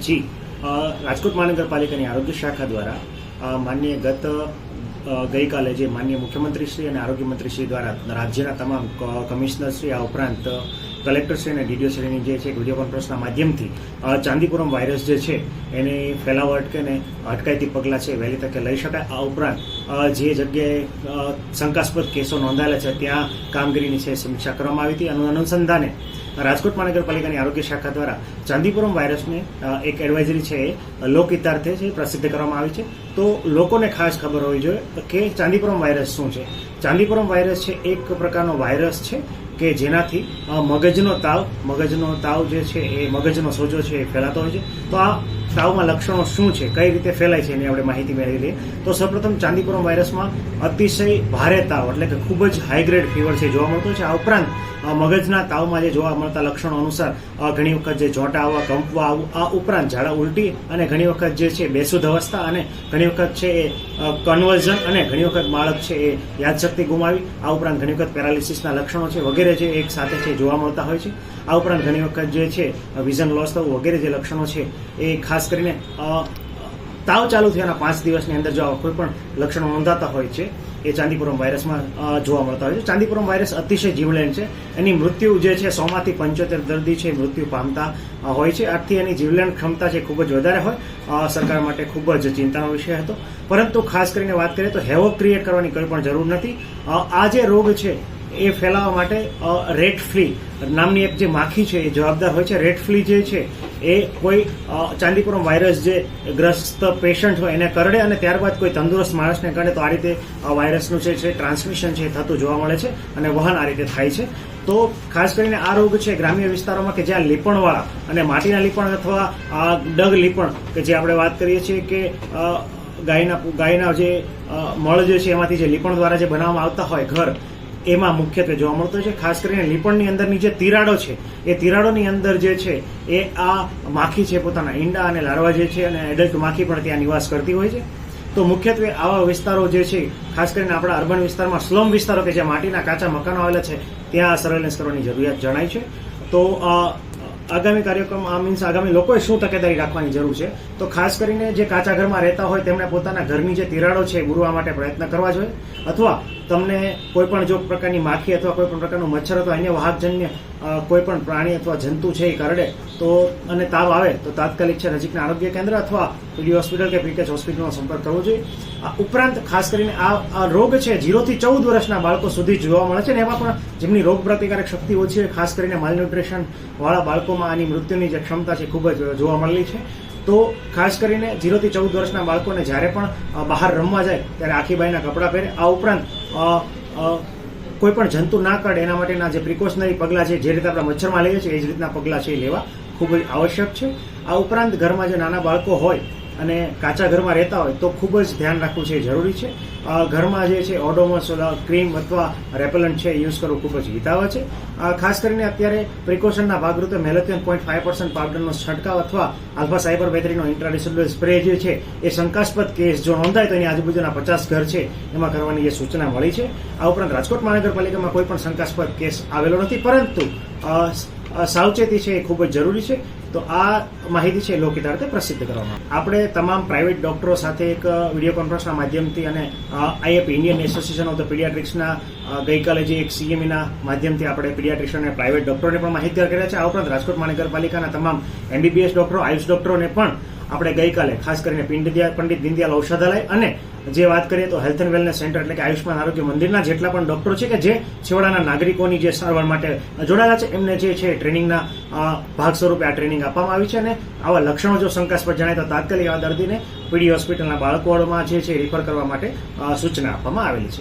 જી. રાજકોટ મહાનગરપાલિકાની આરોગ્ય શાખા દ્વારા માન્ય ગત ગઈકાલે જે માન્ય મુખ્યમંત્રીશ્રી અને આરોગ્ય મંત્રીશ્રી દ્વારા રાજ્યના તમામ કમિશનરશ્રી આ ઉપરાંત કલેક્ટરશ્રી અને ડીડીઓશ્રીની જે છે વીડિયો કોન્ફરન્સના માધ્યમથી ચાંદીપુરમ વાયરસ જે છે, એની ફેલાવ અટકેને અટકાયતી પગલાં છે, વહેલી તકે લઈ શકાય. આ ઉપરાંત જે જગ્યાએ શંકાસ્પદ કેસો નોંધાયેલા છે, ત્યાં કામગીરીની છે, સમીક્ષા કરવામાં આવી હતી. અને અનુસંધાને રાજકોટ મહાનગરપાલિકાની આરોગ્ય શાખા દ્વારા ચાંદીપુરમ વાયરસને એક એડવાઇઝરી છે, એ લોકહિતાર્થે છે, પ્રસિદ્ધ કરવામાં આવી છે. તો લોકોને ખાસ ખબર હોવી જોઈએ કે ચાંદીપુરમ વાયરસ શું છે? ચાંદીપુરમ વાયરસ છે, એક પ્રકારનો વાયરસ છે કે જેનાથી મગજનો તાવ મગજનો તાવ જે છે એ, મગજનો સોજો છે એ ફેલાતો હોય છે. તો આ તાવમાં લક્ષણો શું છે, કઈ રીતે ફેલાય છે એની આપણે માહિતી મેળવી લઈએ તો સૌપ્રથમ ચાંદીપુરમ વાયરસમાં અતિશય ભારે તાવ, એટલે કે ખૂબ જ હાઈગ્રેડ ફીવર છે જોવા મળતો છે. આ ઉપરાંત મગજના તાવમાં જે જોવા મળતા લક્ષણો અનુસાર ઘણી વખત જે જોટા આવવા, કંપવા આવવું આ ઉપરાંત ઝાડા ઉલટી અને ઘણી વખત જે છે બેસુધ અવસ્થા અને ઘણી વખત છે એ કન્વર્ઝન અને ઘણી વખત બાળક છે એ યાદશક્તિ ગુમાવી. આ ઉપરાંત ઘણી વખત પેરાલિસિસના લક્ષણો છે વગેરે જે એક સાથે છે જોવા મળતા હોય છે. આ ઉપરાંત ઘણી વખત જે છે વિઝન લોસ થવું વગેરે જે લક્ષણો છે, એ ખાસ કરીને તાવ ચાલુ થયાના પાંચ દિવસની અંદર જો કોઈ પણ લક્ષણો નોંધાતા હોય છે, એ ચાંદીપુરમ વાયરસમાં જોવા મળતા હોય છે. ચાંદીપુરમ વાયરસ અતિશય જીવલેણ છે. એની મૃત્યુ જે છે, સોમાંથી પંચોતેર દર્દી છે મૃત્યુ પામતા હોય છે. આથી એની જીવલેણ ક્ષમતા છે ખૂબ જ વધારે હોય. સરકાર માટે ખૂબ જ ચિંતાનો વિષય હતો. પરંતુ ખાસ કરીને વાત કરીએ તો હેવો ક્રિએટ કરવાની કોઈ પણ જરૂર નથી. આ જે રોગ છે એ ફેલાવવા માટે રેડ ફ્લી નામની એક જે માખી છે, એ જવાબદાર હોય છે. રેડ ફ્લી જે છે, એ કોઈ ચાંદીપુરમ વાયરસ જે ગ્રસ્ત પેશન્ટ હોય એને કરડે અને ત્યારબાદ કોઈ તંદુરસ્ત માણસને કરડે, તો આ રીતે વાયરસનું જે છે ટ્રાન્સમિશન છે એ થતું જોવા મળે છે અને વહન આ રીતે થાય છે. તો ખાસ કરીને આ રોગ છે ગ્રામ્ય વિસ્તારોમાં કે જ્યાં લીપણવાળા અને માટીના લીપણ અથવા ડગ લીપણ, કે જે આપણે વાત કરીએ છીએ કે ગાયના ગાયના જે મળ જે છે એમાંથી જે લીપણ દ્વારા જે બનાવવામાં આવતા હોય ઘર એમાં મુખ્યત્વે જોવા મળતો છે, ખાસ કરીને લીપણની અંદરની જે તિરાડો છે, એ તિરાડોની અંદર જે છે, એ આ માખી છે, પોતાના ઈંડા અને લાર્વા જે છે અને એડલ્ટ માખી પણ ત્યાં નિવાસ કરતી હોય છે. તો મુખ્યત્વે આવા વિસ્તારો જે છે, ખાસ કરીને આપણા અર્બન વિસ્તારમાં, સ્લમ વિસ્તારો કે જ્યાં માટીના કાચા મકાનો આવેલા છે, ત્યાં સર્વેલન્સ કરવાની જરૂરિયાત જણાય છે. તો આગામી કાર્યક્રમ, આ મીન્સ આગામી લોકોએ શું તકેદારી રાખવાની જરૂર છે? તો ખાસ કરીને જે કાચા ઘરમાં રહેતા હોય તેમણે પોતાના ઘરની જે તિરાડો છે એ બુરવા માટે પ્રયત્ન કરવા જોઈએ. અથવા તમને કોઈ પણ જો પ્રકારની માખી અથવા કોઈ પણ પ્રકારનું મચ્છર અથવા અન્ય વાહકજન્ય કોઈપણ કોઈ પણ પ્રાણી અથવા જંતુ છે એ કરડે તો અને તાવ આવે તો તાત્કાલિક છે નજીકના આરોગ્ય કેન્દ્ર અથવા પીડી હોસ્પિટલ કે પીકેચ હોસ્પિટલનો સંપર્ક કરવો જોઈએ. ઉપરાંત ખાસ કરીને આ રોગ છે જીરોથી ચૌદ વર્ષના બાળકો સુધી જોવા મળે છે ને એમાં પણ જેમની રોગ પ્રતિકારક શક્તિ ઓછી હોય, ખાસ કરીને માલન્યુટ્રિશન વાળા બાળકોમાં આની મૃત્યુની જે ક્ષમતા છે ખૂબ જ જોવા મળેલી છે. તો ખાસ કરીને જીરોથી ચૌદ વર્ષના બાળકોને જ્યારે પણ બહાર રમવા જાય ત્યારે આખી બાઈના કપડાં પહેરે. આ ઉપરાંત કોઈ પણ જંતુ ના કરડે એના માટેના જે પ્રિકોશનરી પગલાં છે, જે રીતે આપણે મચ્છરમાં લઈએ છીએ, એ જ રીતના પગલાં છે એ લેવા. ખૂબ જ આવશ્યક છે. આ ઉપરાંત ઘરમાં જે નાના બાળકો હોય અને કાચા ઘરમાં રહેતા હોય તો ખૂબ જ ધ્યાન રાખવું છે જરૂરી છે. ઘરમાં જે છે, ઓડોમસ ક્રીમ અથવા રેપેલન્ટ છે યુઝ કરવું ખૂબ જ હિતાવ છે. ખાસ કરીને અત્યારે પ્રિકોશનના ભાગરૂપે મેલેથિયન પોઈન્ટ ફાઈવ પર્સન્ટ પાવડરનો છંટકાવ અથવા આલ્ફા સાયબર બેટરીનો ઇન્ટ્રાડિસેબ્યુલર સ્પ્રે જે છે, એ શંકાસ્પદ કેસ જો નોંધાય તો એની આજુબાજુના પચાસ ઘર છે, એમાં કરવાની એ સૂચના મળી છે. આ ઉપરાંત રાજકોટ મહાનગરપાલિકામાં કોઈ પણ શંકાસ્પદ કેસ આવેલો નથી, પરંતુ સાવચેતી છે એ ખૂબ જ જરૂરી છે. તો આ માહિતી છે લોકહિતાર્થે પ્રસિદ્ધ કરવામાં આપણે તમામ પ્રાઇવેટ ડોક્ટરો સાથે એક વીડિયો કોન્ફરન્સના માધ્યમથી અને IAP Indian association of the પીડિયાટ્રિક્સના ગઈકાલે જે એક સીએમઈના માધ્યમથી આપણે પીડિયાટ્રિક્સ અને પ્રાઇવેટ ડોક્ટરોને પણ માહિતગાર કર્યા છે. આ ઉપરાંત રાજકોટ મહાનગરપાલિકાના તમામ એમબીબીએસ ડોક્ટરો આયુષ ડોક્ટરોને પણ આપણે ગઈકાલે ખાસ કરીને પંડિત પંડિત દીનદયાલ ઔષધાલય અને જે વાત કરીએ તો હેલ્થ એન્ડ વેલનેસ સેન્ટર એટલે કે આયુષ્માન આરોગ્ય મંદિરના જેટલા પણ ડોક્ટરો છે કે જે છેવાડાના નાગરિકોની જે સારવાર માટે જોડાયેલા છે, એમને જે છે ટ્રેનિંગના ભાગ સ્વરૂપે આ ટ્રેનિંગ આપવામાં આવી છે અને આવા લક્ષણો જો શંકાસ્પદ જણાય તો તાત્કાલિક આ દર્દીને પીડી હોસ્પિટલના બાળકોડમાં જે છે રિફર કરવા માટે સૂચના આપવામાં આવેલી છે.